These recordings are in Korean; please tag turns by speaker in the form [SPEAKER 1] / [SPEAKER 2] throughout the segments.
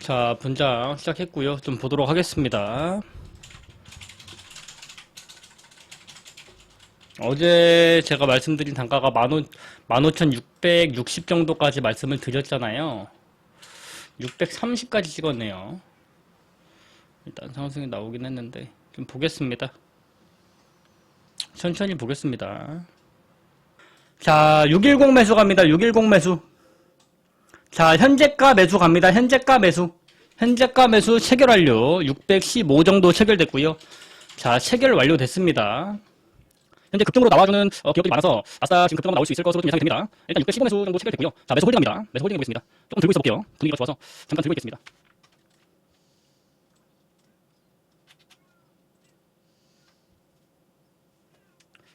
[SPEAKER 1] 자, 분장 시작했고요. 좀 보도록 하겠습니다. 어제 제가 말씀드린 단가가 15,660 정도까지 말씀을 드렸잖아요. 630까지 찍었네요. 일단 상승이 나오긴 했는데 좀 보겠습니다. 천천히 보겠습니다. 자, 610 매수 갑니다. 610 매수. 자, 현재가 매수 갑니다. 현재가 매수. 현재가 매수 체결 완료. 615 정도 체결됐고요. 자, 체결 완료됐습니다. 현재 급등으로 나와주는 어, 기업들이 많아서 아싸 지금 급등하면 나올 수 있을 것으로 좀 예상이 됩니다. 일단 615 매수 정도 체결됐고요. 자, 매수 홀딩합니다. 매수 홀딩 해보겠습니다. 조금 들고 있어 볼게요. 분위기가 좋아서 잠깐 들고 있겠습니다.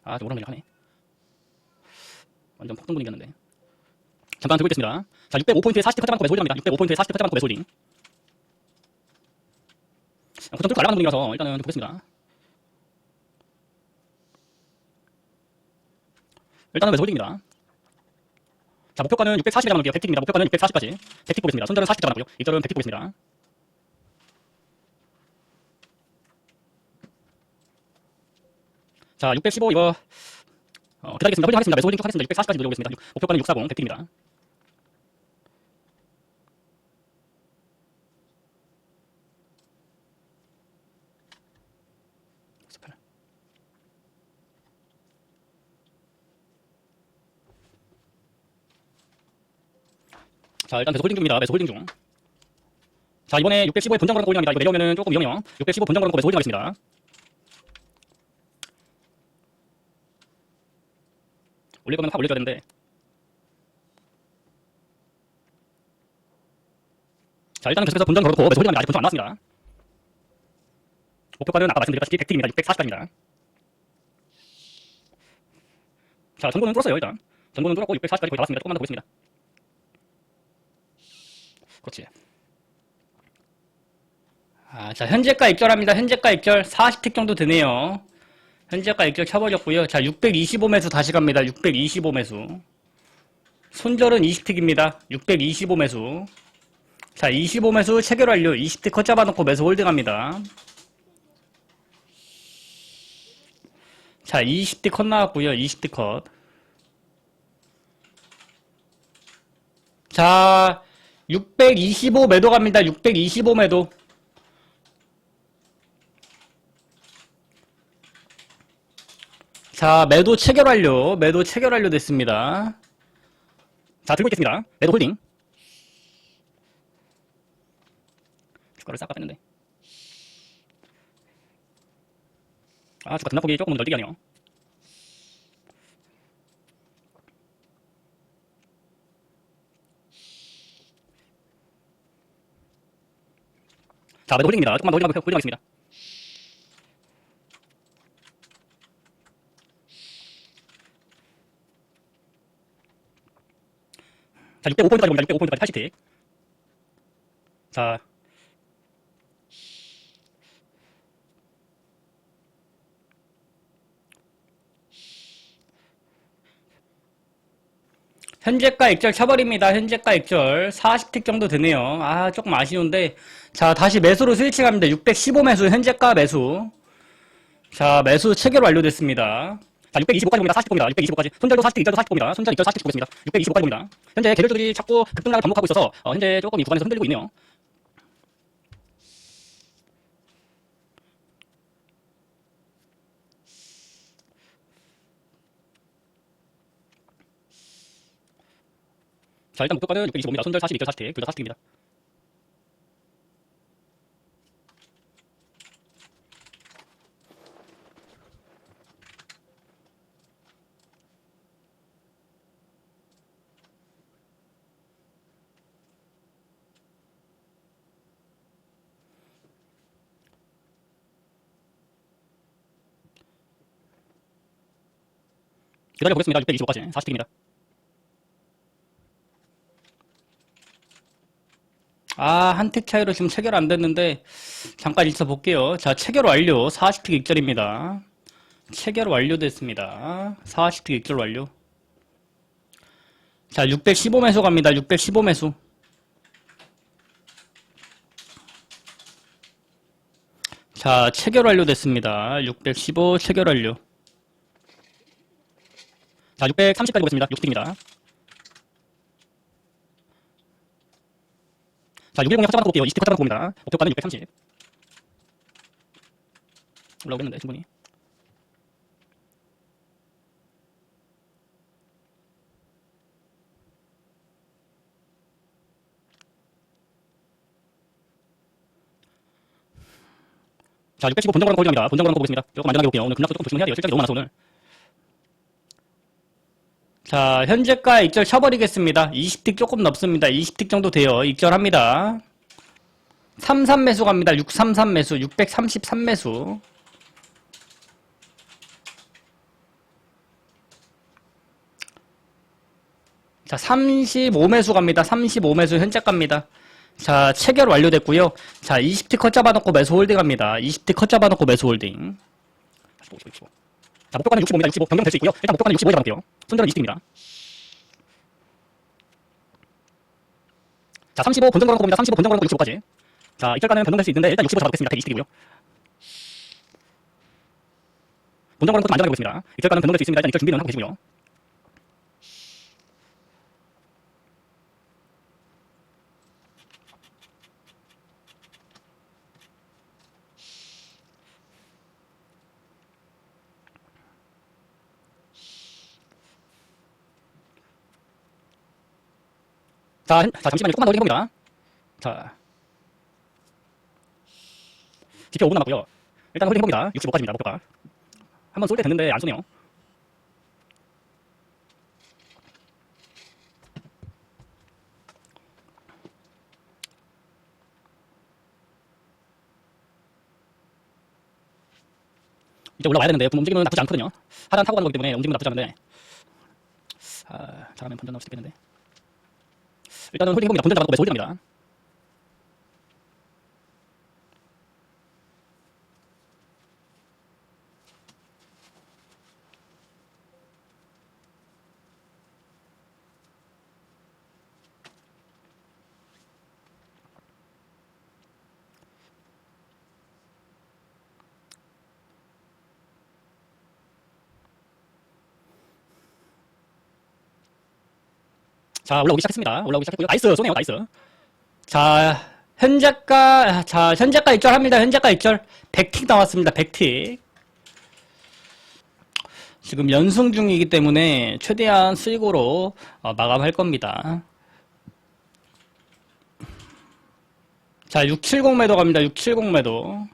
[SPEAKER 1] 아, 좀 오락내락 하네. 완전 폭등 분위기였는데. 잠깐 들고 있겠습니다. 자, 605포인트에 40대 커트 받고 매수 홀딩합니다. 605포인트에 40대 커트 받고 매수 홀딩. 아, 고점 뚫고 날아가는 분위기라서 일단은 좀 보겠습니다. 일단은 매수 홀딩입니다. 자, 목표가는 640에 잡아놓을게요. 100틱입니다. 목표가는 640까지. 100틱 보겠습니다. 손절은 40틱 잡아놓고요. 입절은 100틱 보겠습니다. 자, 615 이거 어, 기다리겠습니다. 홀딩 하겠습니다. 매수 홀딩 쭉 하겠습니다. 640까지 노려보겠습니다. 목표가는 640, 100틱입니다. 자, 일단 매수 홀딩 중입니다. 매수 홀딩 중. 자, 이번에 615에 본장 걸어놓고 홀딩합니다. 이거 내려오면은 조금 위험해요. 615 본장 걸어놓고 매수 홀딩 하겠습니다. 올릴 거면 확 올려줘야 되는데. 자, 일단은 계속해서 본장 걸어놓고 매수 홀딩합니다. 아직 본장 안 나왔습니다. 목표가는 아까 말씀드렸다시피 100틱입니다. 640까지입니다. 자, 전고는 뚫었어요, 일단. 전고는 뚫었고 640까지 거의 나왔습니다. 조금만 더 보겠습니다. 그렇지. 아, 자, 현재가 입절합니다. 현재가 입절 40틱 정도 되네요. 현재가 입절 쳐버렸고요. 자, 625 매수 다시 갑니다. 625 매수. 손절은 20틱입니다. 625 매수. 자, 25 매수 체결 완료. 20틱 컷 잡아놓고 매수 홀딩합니다. 자, 20틱 컷 나왔고요. 20틱 컷. 자, 625 매도 갑니다. 625 매도. 자, 매도 체결 완료. 매도 체결 완료 됐습니다. 자, 들고 있겠습니다. 매도 홀딩. 주가를 싹 뺐는데. 아, 주가 등락 폭이 조금 널뛰기 하네요. 자, 매도 홀딩입니다. 조금만 더 홀딩하고 홀딩하겠습니다. 자, 605포인트까지 봅니다. 605포인트까지 80틱. 자. 현재가 액절 쳐버립니다. 현재가 액절 40틱 정도 되네요. 아 조금 아쉬운데 자 다시 매수로 스위칭합니다. 615 매수 현재가 매수 자 매수 체결 완료됐습니다. 자 625까지 봅니다. 40봅니다. 625까지 손절도 40틱 입절도 40봅니다. 손절 입절 40틱 보겠습니다. 625까지 봅니다. 현재 계절주들이 자꾸 급등락을 반복하고 있어서 어, 현재 조금 이 구간에서 흔들리고 있네요. 자 일단 목표가는 625입니다. 손절 40, 입절 40틱 둘다 40틱입니다. 기다려보겠습니다. 625까지 40틱입니다. 아, 한 틱 차이로 지금 체결 안 됐는데, 잠깐 있어 볼게요. 자, 체결 완료. 40틱 6절입니다. 체결 완료됐습니다. 40틱 6절 완료. 자, 615매수 갑니다. 615매수. 자, 체결 완료됐습니다. 615 체결 완료. 자, 630까지 보겠습니다. 60입니다. 자, 610에 확장 받고 볼게요. 20티 확장 받고 봅니다. 목표가는 630. 올라오겠는데, 충분히. 자, 615 본정거랑 거기갑니다. 본정거랑 보겠습니다. 조금 안전하게 볼게요. 오늘 급락도 조금 조심해야 돼요. 실적이 너무 많아서 오늘. 자, 현재가 익절 쳐버리겠습니다. 20틱 조금 넘습니다. 20틱 정도 돼요. 익절합니다. 33 매수 갑니다. 633 매수, 633 매수. 자, 35 매수 갑니다. 35 매수 현재가입니다. 자, 체결 완료됐고요. 자, 20티 컷 잡아놓고 매수 홀딩 합니다. 20티 컷 잡아놓고 매수 홀딩. 65, 65. 자, 목표가는 65입니다. 65 변경될 수 있고요. 일단 목표가는 65에 잡아볼게요. 손절은 20입니다. 자, 35 본전 걸어놓고 봅니다. 35 본전 걸어놓고 65까지. 자, 이절가는 변동될 수 있는데 일단 65 잡아보겠습니다. 120이고요. 본전 걸어놓고 좀 안전하게 보겠습니다. 이절가는 변동될 수 있습니다. 일단 이절 준비는 하고 계시고요. 자, 현- 자 잠시만요. 조금만 더 해봅니다. 자. 지표 5분 남았고요. 일단 홀딩 해봅니다. 65까지입니다. 목표가. 한번 쏠 때 됐는데 안 쏘네요. 이제 올라와야 되는데 움직임은 나쁘지 않거든요. 하단 타고 가는 거기 때문에 움직임은 나쁘지 않은데 아, 잘하면 본전 나올 수도 있겠는데 일단은 홀딩 해봅니다. 본전 잡아놓고 매수 홀딩합니다. 자, 올라오기 시작했습니다. 올라오기 시작했고요. 나이스, 쏘네요, 나이스. 자, 현재가, 자, 현재가 입절합니다. 현재가 입절. 100틱 나왔습니다. 100틱. 지금 연승 중이기 때문에 최대한 수익으로 어, 마감할 겁니다. 자, 670 매도 갑니다. 670 매도.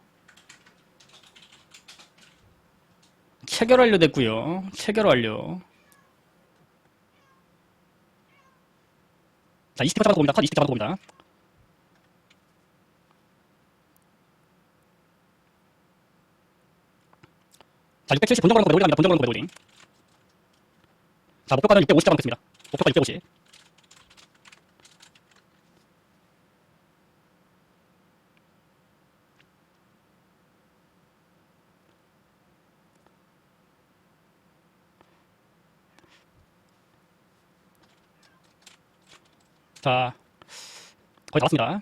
[SPEAKER 1] 체결 완료됐고요. 체결 완료. 자, 20티 잡아놓고 봅니다. 컷 20티 잡아놓고 봅니다. 자, 670 본정 걸어놓고 매도합니다. 본정 걸어놓고 매도링. 자, 목표가는 650 잡아놓겠습니다. 목표가 650. 자, 거의 다 왔습니다.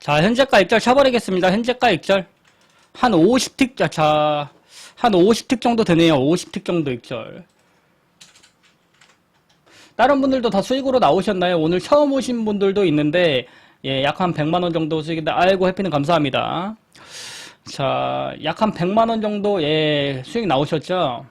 [SPEAKER 1] 자, 현재가 입절 쳐버리겠습니다. 현재가 입절. 한 50틱, 자, 자, 한 50틱 정도 되네요. 50틱 정도 입절. 다른 분들도 다 수익으로 나오셨나요? 오늘 처음 오신 분들도 있는데, 예, 약 한 100만원 정도 수익인데, 아이고, 해피는 감사합니다. 자, 약 한 100만 원 정도, 예, 수익 나오셨죠?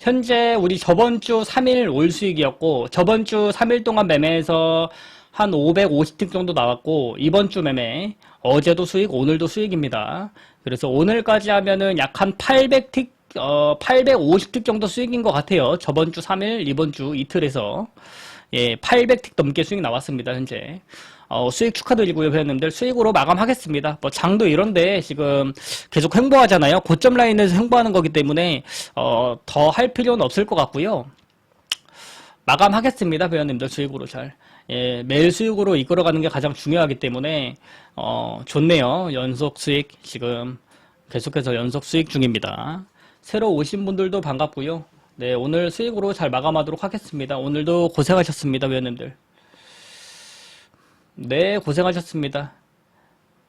[SPEAKER 1] 현재 우리 저번 주 3일 올 수익이었고, 저번 주 3일 동안 매매해서 한 550틱 정도 나왔고, 이번 주 매매, 어제도 수익, 오늘도 수익입니다. 그래서 오늘까지 하면은 약 한 800틱, 어, 850틱 정도 수익인 것 같아요. 저번 주 3일, 이번 주 이틀에서. 예, 800틱 넘게 수익 나왔습니다, 현재. 어, 수익 축하드리고요, 회원님들. 수익으로 마감하겠습니다. 뭐, 장도 이런데 지금 계속 횡보하잖아요. 고점 라인에서 횡보하는 거기 때문에, 어, 더 할 필요는 없을 것 같고요. 마감하겠습니다, 회원님들. 수익으로 잘. 예, 매일 수익으로 이끌어가는 게 가장 중요하기 때문에, 어, 좋네요. 연속 수익. 지금 계속해서 연속 수익 중입니다. 새로 오신 분들도 반갑고요. 네, 오늘 수익으로 잘 마감하도록 하겠습니다. 오늘도 고생하셨습니다, 위원님들. 네, 고생하셨습니다.